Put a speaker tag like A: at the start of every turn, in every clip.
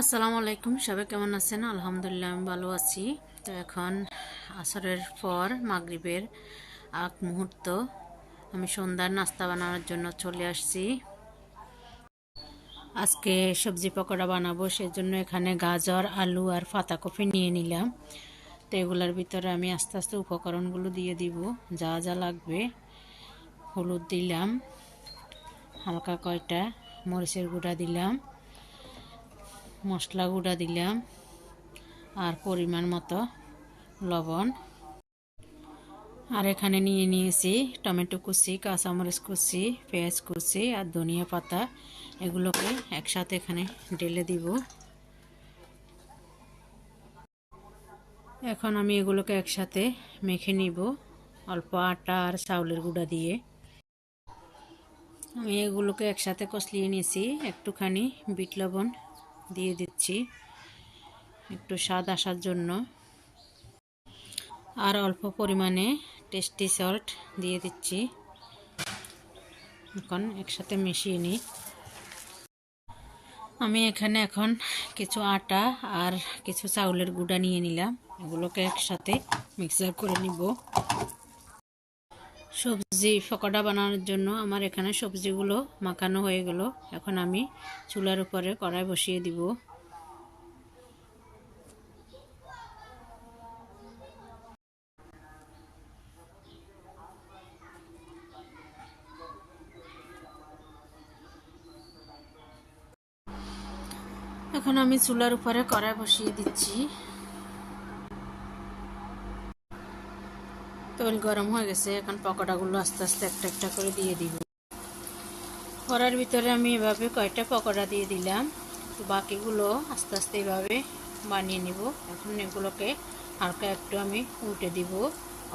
A: আসসালামু আলাইকুম, সবাই কেমন আছেন? আলহামদুলিল্লাহ, আমি ভালো আছি। তো এখন আসরের পর মাগরিবের আগ মুহূর্ত। আমি সন্ধ্যার নাস্তা বানানোর জন্য চলে আসছি। আজকে সবজি পকোড়া বানাবো, সেজন্য এখানে গাজর, আলু আর পাতাকপি নিয়ে নিলাম। তো এগুলোর ভিতরে আমি আস্তে আস্তে উপকরণগুলো দিয়ে দিব, যা যা লাগবে। হলুদ দিলাম, হালকা কয়টা মরিচের গুঁড়া দিলাম। মশলা গুঁড়া দিলাম আর পরিমাণ মতো লবণ। আর এখানে নিয়ে নিয়েছি টমেটো কুচি, কাঁচামরিচ কুচি, পেঁয়াজ কুচি আর ধনিয়া পাতা। এগুলোকে একসাথে এখানে ঢেলে দিব। এখন আমি এগুলোকে একসাথে মেখে নিব অল্প আটা আর চাউলের গুঁড়া দিয়ে। আমি এগুলোকে একসাথে কষলিয়ে নিয়েছি, একটুখানি বিট লবণ দিয়ে দিচ্ছি একটু স্বাদ আসার জন্য। আর অল্প পরিমাণে টেস্টি সল্ট দিয়ে দিচ্ছি। এখন একসাথে মিশিয়ে নিই। আমি এখানে এখন কিছু আটা আর কিছু চাউলের গুঁড়া নিয়ে নিলাম। এগুলোকে একসাথে মিক্সার করে নিব। সবজি পকোড়া বানানোর জন্য আমার এখানে সবজিগুলো মাখানো হয়ে গেল। এখন আমি চুলার উপরে কড়াই বসিয়ে দিব। এখন আমি চুলার উপরে কড়াই বসিয়ে দিচ্ছি। তেল গরম হয়ে গেছে, এখন পকোড়াগুলো আস্তে আস্তে একটা একটা করে দিয়ে দিব। কড়ার ভিতরে আমি এভাবে কয়টা পকোড়া দিয়ে দিলাম। বাকিগুলো আস্তে আস্তে এভাবে বানিয়ে নিব। এখন এগুলোকে হালকা একটু আমি উল্টে দিব।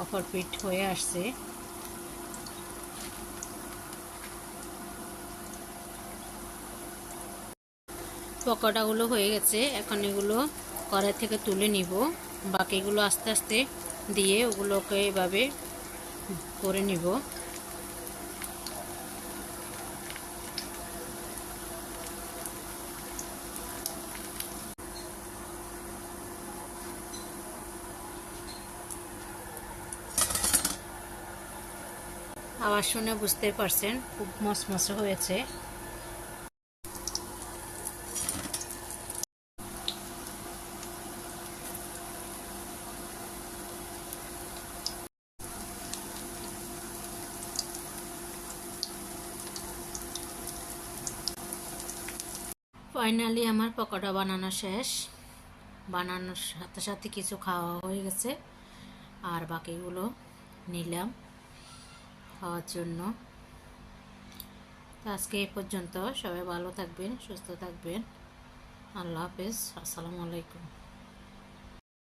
A: অফার পিট হয়ে আসছে। পকোড়াগুলো হয়ে গেছে। এখন এগুলো কড়াই থেকে তুলে নিব। বাকিগুলো আস্তে আস্তে দিয়ে ওগুলোকে এভাবে করে নিব। আওয়াজ শুনে বুঝতে পারছেন খুব মসমসে হয়েছে। ফাইনালি আমার পকোড়া বানানো শেষ। বানানোর সাথে সাথে কিছু খাওয়া হয়ে গেছে। আর বাকিগুলো নিলাম খাওয়ার জন্য। তো আজকে এ পর্যন্ত। সবাই ভালো থাকবেন, সুস্থ থাকবেন। আল্লাহ হাফেজ। আসসালামু আলাইকুম।